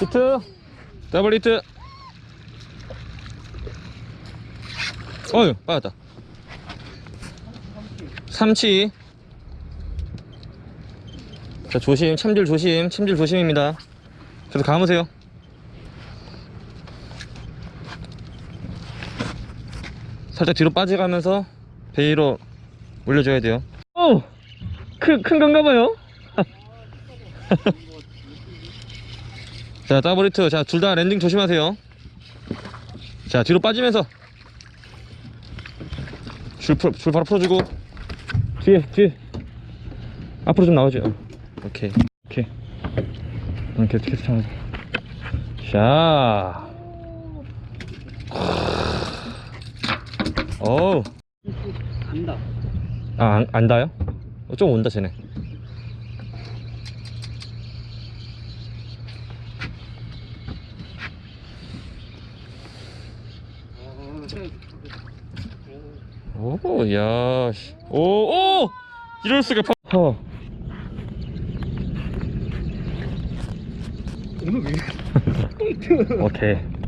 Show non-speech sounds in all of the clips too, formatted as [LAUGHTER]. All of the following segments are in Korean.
히트. 더블 히트. 어휴 빠졌다. 삼치. 자 조심 참질 조심 참질 조심입니다. 계속 감으세요 살짝 뒤로 빠져가면서 베이로 올려줘야 돼요. 오! 큰, 큰 건가 봐요. [LAUGHS] 자 히트. 자둘 다 랜딩 조심하세요. 자 뒤로 빠지면서. 줄, 풀, 줄 바로 풀어주고. 뒤에 뒤에. 앞으로 좀 나오죠 어, 오케이. 오케이 이렇게 계속 참아서 자 어우 간다. 아, 안, 안 닿아요? 어, 좀 온다, 쟤네. 오, 야, 씨. 오, 오! 이럴 수가, 파... 왜? 오케이. [LAUGHS]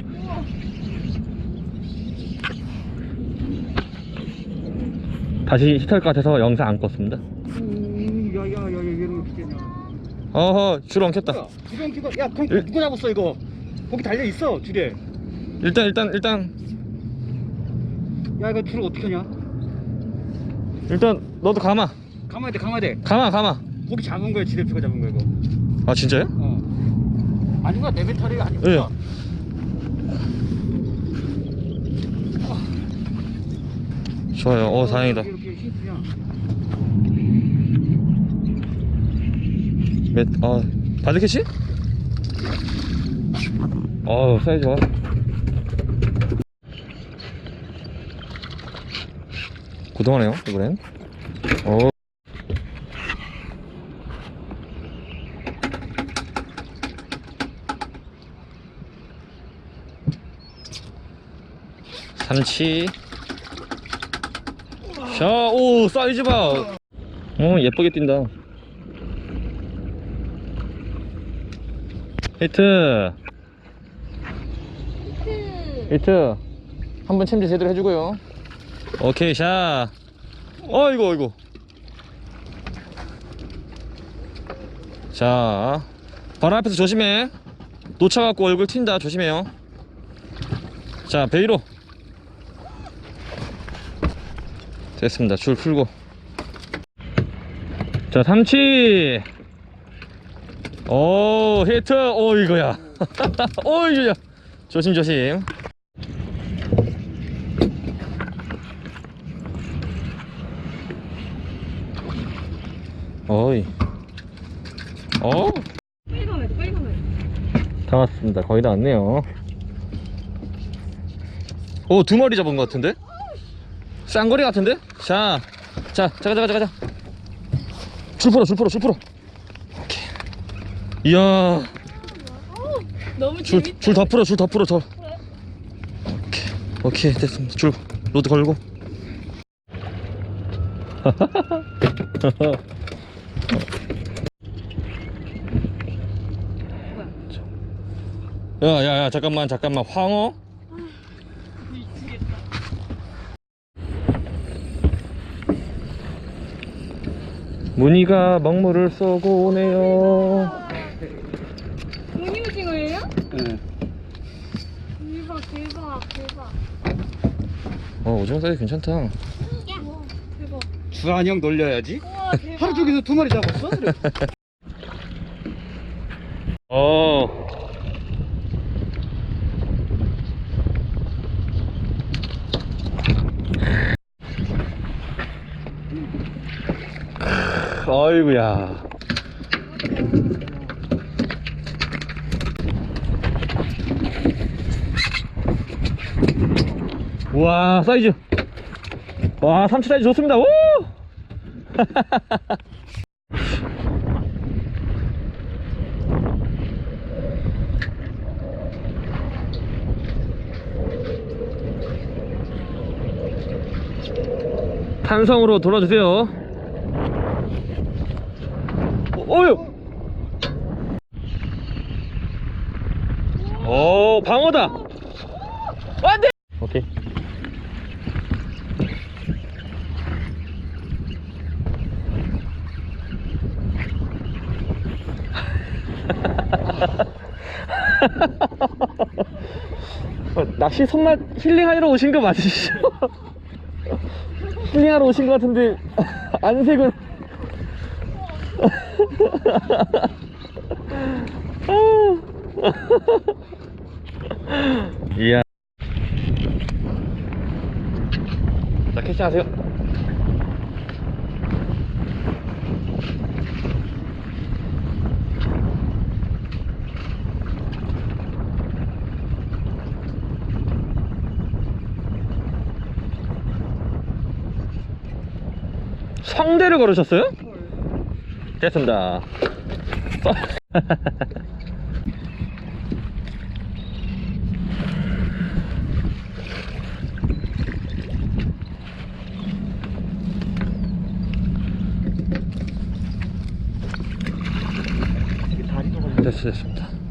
다시 히트할 것 같아서 영상 안 껐습니다. 음, 야야야 냐 어허, 줄 엉켰다. 이건 이거 야 그럼 일- 누가 잡았어 이거? 거기 달려 있어 줄에. 일단, 일단, 일단, 야 이거 줄을 어떻게 하냐? 일단, 너도 감아. 감아야 돼 감아야 돼. 감아, 감아. 거기 잡은 거야 지대표가 잡은 거야 이거. 아, 진짜요? 어. 아니구나 내 배터리 예. 아니구나. 좋아요. 어, 다행이다. 힌트냐? 몇, 어, 바드 캐치? 어우, 사이즈 좋아. 고등하네요, 이번엔. 어. 삼치. 자, 오, 사이즈 봐. 어, 예쁘게 뛴다. 히트. 히트. 한번 챔질 제대로 해주고요. 오케이 샷. 어이구 어이구 자 바로 앞에서 조심해. 놓쳐갖고 얼굴 튄다. 조심해요. 자 베이로 됐습니다. 줄 풀고. 자 삼치. 오 히트. 오 이거야. [LAUGHS] 오 이거야. 조심 조심. 어이. 어? 빨간매 빨간매 다 왔습니다. 거의 다 왔네요. 오 두 마리 잡은 것 같은데? 쌍거리 같은데? 자, 자, 자가 자가 자가 자. 줄 풀어 줄 풀어 줄 풀어. 오케이. 이야. 너무 줄 재밌다. 줄 다 풀어 줄 다 풀어 저 오케이. 오케이 됐습니다. 줄 로드 걸고. [LAUGHS] 야 야 야 잠깐만 잠깐만. 황어 무늬가 먹물을 쏘고 오네요 무늬오징어예요? 응. 대박 대박 대박 어 오징어 사이즈 괜찮다 우와, 대박 주한 형 놀려야지. 우와 대박 하루 종일 두 마리 잡았어? [LAUGHS] 어. 아이구야. 우와 사이즈. 와 삼치 사이즈 좋습니다. 오! [LAUGHS] 탄성으로 돌아주세요. 어, 어휴! 오, 방어다! 안 돼! 오케이. [LAUGHS] 어, 낚시 손맛 힐링하러 오신 거 맞으시죠? [LAUGHS] 힐링하러 오신 것 같은데 [LAUGHS] 안색은 이야 자 캐치하세요 성대를 걸으셨어요? 됐습니다. 됐습니다